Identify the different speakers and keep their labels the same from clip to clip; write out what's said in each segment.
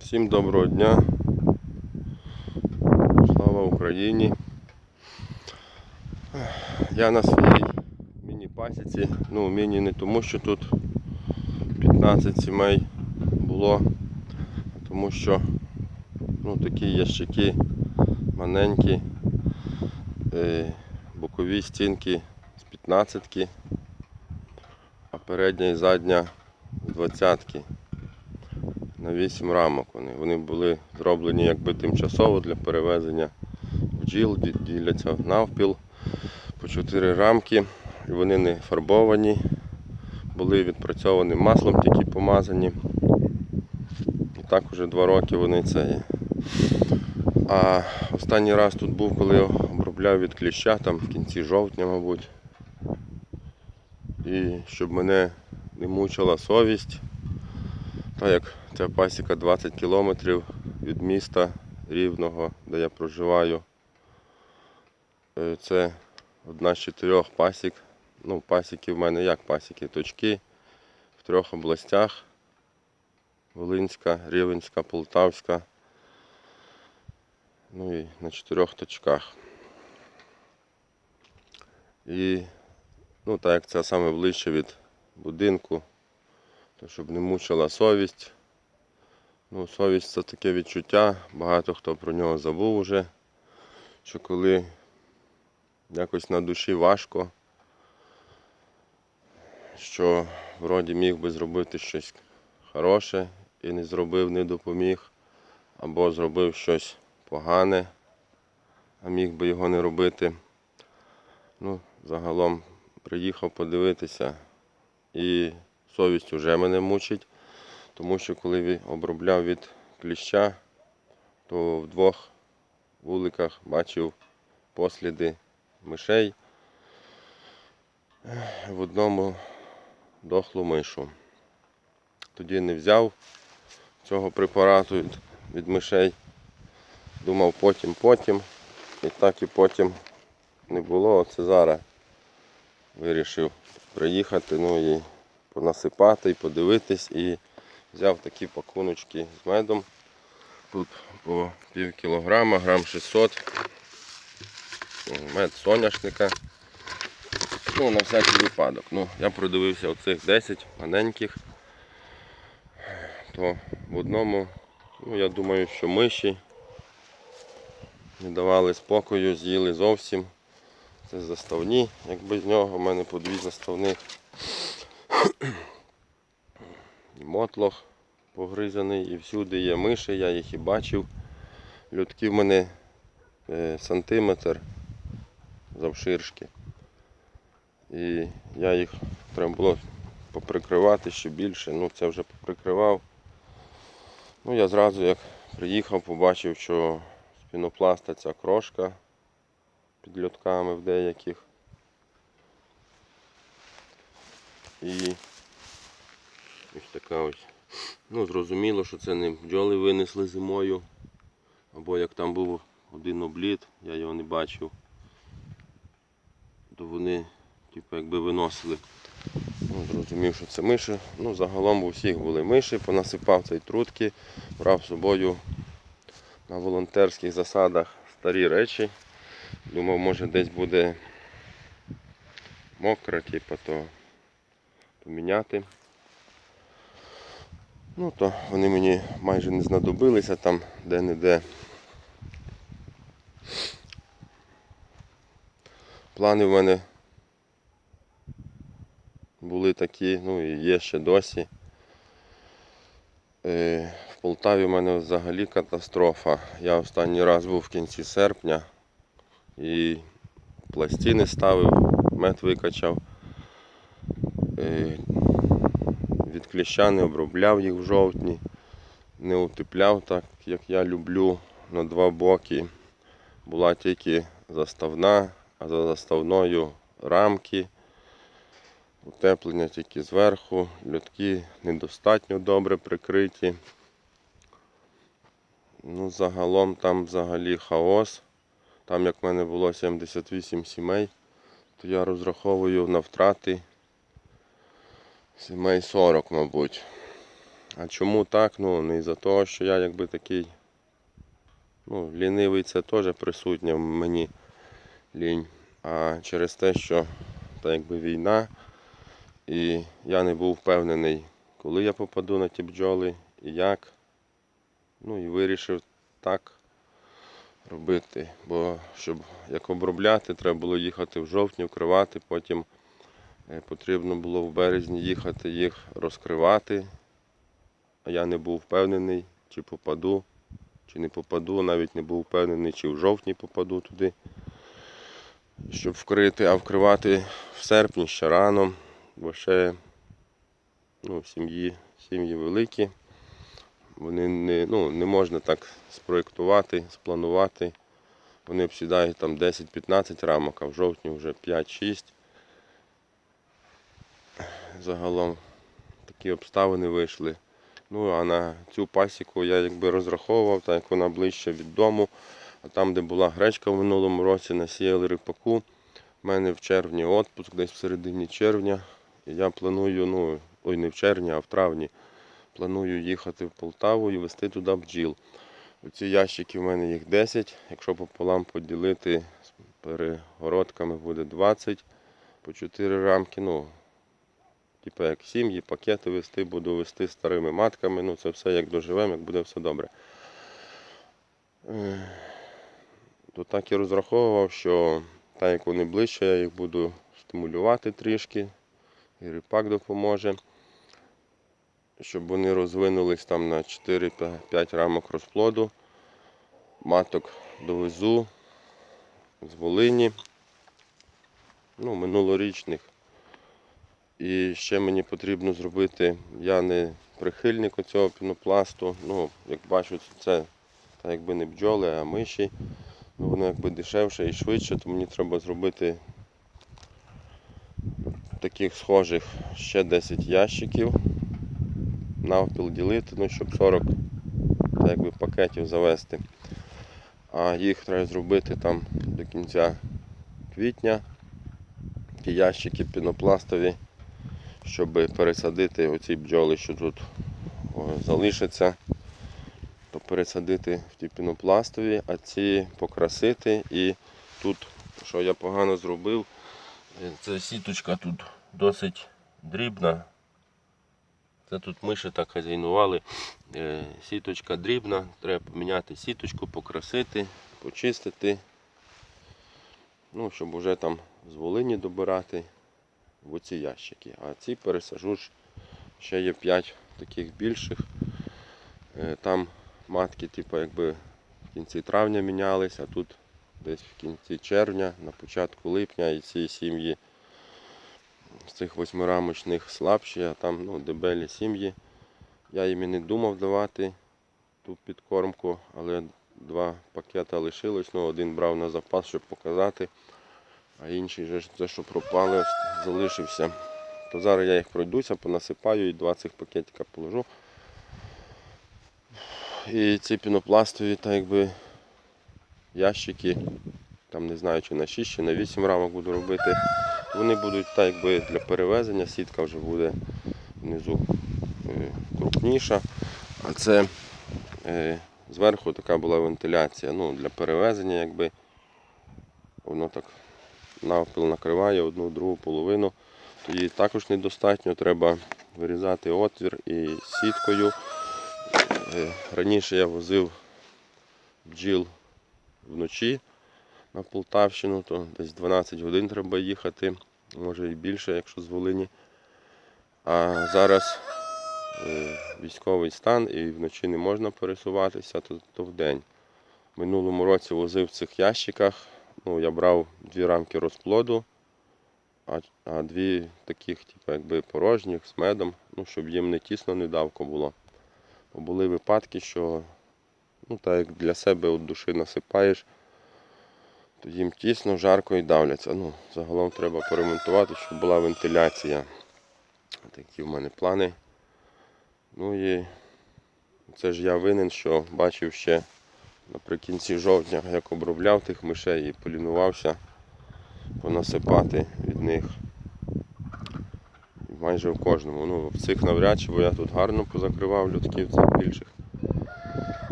Speaker 1: Всім доброго дня. Слава Україні. Я на своїй міні-пасіці. Ну, міні не тому, що тут 15 сімей було, а тому що ну, такі ящики маленькі, е, бокові стінки з 15 а передня і задня з 20 на 8 рамок вони. Вони були зроблені якби тимчасово для перевезення бджіл, діляться навпіл по 4 рамки. І вони не фарбовані, були відпрацьовані маслом, тільки помазані. І так уже 2 роки вони це є. А останній раз тут був, коли я обробляв від кліща, там в кінці жовтня, мабуть. І щоб мене не мучила совість, так як ця пасіка 20 кілометрів від міста Рівного, де я проживаю. Е, Це одна з чотирьох пасік. Ну, пасіки в мене як пасіки? Точки в трьох областях. Волинська, Рівенська, Полтавська. Ну і на чотирьох точках. І ну, так як це саме ближче від будинку, то щоб не мучила совість. Ну, совість це таке відчуття, багато хто про нього забув уже, що коли якось на душі важко, що вроді міг би зробити щось хороше і не зробив, не допоміг, або зробив щось погане, а міг би його не робити. Ну, загалом приїхав подивитися і совість вже мене мучить, тому що коли ві- обробляв від кліща, то в двох вуликах бачив посліди мишей, в одному дохлу мишу. Тоді не взяв цього препарату від, мишей. Думав потім, потім. І так і потім не було. Оце зараз вирішив приїхати, ну і понасипати, і подивитись. І взяв такі пакуночки з медом. Тут по пів кілограма, грам 600. Мед соняшника. Ну, на всякий випадок. Ну, я продивився оцих 10 маленьких. То в одному, ну я думаю, що миші не давали спокою, з'їли зовсім. Це заставні, якби з нього в мене по дві заставних. Мотлох погризаний, і всюди є миші, я їх і бачив. Людки в мене е, сантиметр завширшки. І я їх треба було поприкривати ще більше. Ну це вже поприкривав. Ну я зразу як приїхав, побачив, що з пінопласта ця крошка під льотками в деяких. І ось така ось. Ну, зрозуміло, що це не бджоли винесли зимою. Або як там був один обліт, я його не бачив, то вони типу, якби виносили. Ну, зрозумів, що це миші. Ну, загалом у всіх були миші, понасипав цей трутки, брав з собою на волонтерських засадах старі речі. Думав, може десь буде мокро, типу, то поміняти. Ну, то вони мені майже не знадобилися там де-не-де. Плани в мене були такі, ну і є ще досі. Е, В Полтаві в мене взагалі катастрофа. Я останній раз був в кінці серпня і пластини ставив, мед викачав. Е, Від кліща не обробляв їх в жовтні, не утепляв так, як я люблю на два боки. Була тільки заставна, а за заставною рамки. Утеплення тільки зверху, льотки недостатньо добре прикриті. Ну, загалом там взагалі хаос. Там, як в мене було 78 сімей, то я розраховую на втрати сімей 40, мабуть. А чому так? Ну, не за того, що я якби такий. Ну, лінивий це теж присутнє в мені лінь. А через те, що та якби війна, і я не був впевнений, коли я попаду на ті бджоли і як. Ну і вирішив так робити. Бо щоб як обробляти, треба було їхати в жовтні, вкривати, потім потрібно було в березні їхати їх розкривати. А я не був впевнений, чи попаду, чи не попаду, навіть не був впевнений, чи в жовтні попаду туди, щоб вкрити, а вкривати в серпні ще рано, бо ще ну, сім'ї, сім'ї великі. Вони не, ну, не можна так спроєктувати, спланувати. Вони обсідають там 10-15 рамок, а в жовтні вже 5-6. Загалом такі обставини вийшли. Ну, а на цю пасіку я якби розраховував, так як вона ближче від дому. А там, де була гречка в минулому році, насіяли рипаку. У мене в червні відпуск, десь в середині червня. І я планую, ну, ой, не в червні, а в травні. Планую їхати в Полтаву і вести туди бджіл. Оці ящики в мене їх 10. Якщо пополам поділити з перегородками буде 20 по 4 рамки. Ну, типу як сім'ї, пакети вести, буду вести старими матками. Ну, це все як доживемо, як буде все добре. Е, То так і розраховував, що так як вони ближче, я їх буду стимулювати трішки, і ріпак допоможе щоб вони розвинулись там на 4-5 рамок розплоду. Маток довезу з Волині, ну, минулорічних. І ще мені потрібно зробити, я не прихильник цього пінопласту. Ну, як бачу, це та якби не бджоли, а миші. Ну, воно якби дешевше і швидше, то мені треба зробити таких схожих ще 10 ящиків навпіл ділити, ну, щоб 40 так якби, пакетів завести. А їх треба зробити там до кінця квітня. Ті ящики пінопластові, щоб пересадити оці бджоли, що тут залишаться, то пересадити в ті пінопластові, а ці покрасити. І тут, що я погано зробив, е, це сіточка тут досить дрібна. Це тут миші так хазяйнували. Е, Сіточка дрібна, треба поміняти сіточку, покрасити, почистити. Ну, щоб вже там з волині добирати в оці ящики. А ці пересажу ж ще є 5 таких більших. Е, Там матки, типу, якби в кінці травня мінялись, а тут десь в кінці червня, на початку липня і ці сім'ї з цих восьмирамочних слабші, а там ну, дебелі сім'ї. Я їм і не думав давати ту підкормку, але два пакети лишилось. Ну, один брав на запас, щоб показати, а інший же ж те, що пропали, залишився. То зараз я їх пройдуся, понасипаю і два цих пакетика положу. І ці пінопластові, так якби ящики, там не знаю, чи на 6, чи на 8 рамок буду робити. Вони будуть так якби для перевезення, сітка вже буде внизу е, крупніша, а це е, зверху така була вентиляція. Ну, для перевезення, якби воно так навпіл накриває одну другу половину, то також недостатньо, треба вирізати отвір і сіткою. Е, Раніше я возив бджіл вночі на Полтавщину, то десь 12 годин треба їхати, може і більше, якщо з Волині. А зараз е, військовий стан і вночі не можна пересуватися, то, то вдень. В минулому році возив в цих ящиках. Ну, я брав дві рамки розплоду, а, а дві таких, типу, якби порожніх з медом, ну, щоб їм не тісно, не давко було. Бо були випадки, що ну, так як для себе від душі насипаєш, то їм тісно, жарко і давляться. Ну, загалом треба поремонтувати, щоб була вентиляція. Такі в мене плани. Ну і це ж я винен, що бачив ще наприкінці жовтня, як обробляв тих мишей і полінувався понасипати від них. майже в кожному. Ну, в цих навряд чи, бо я тут гарно позакривав льотків цих більших.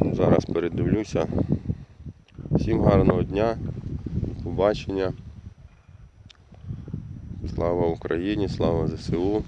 Speaker 1: Зараз передивлюся. Всім гарного дня, побачення. Слава Україні, слава ЗСУ.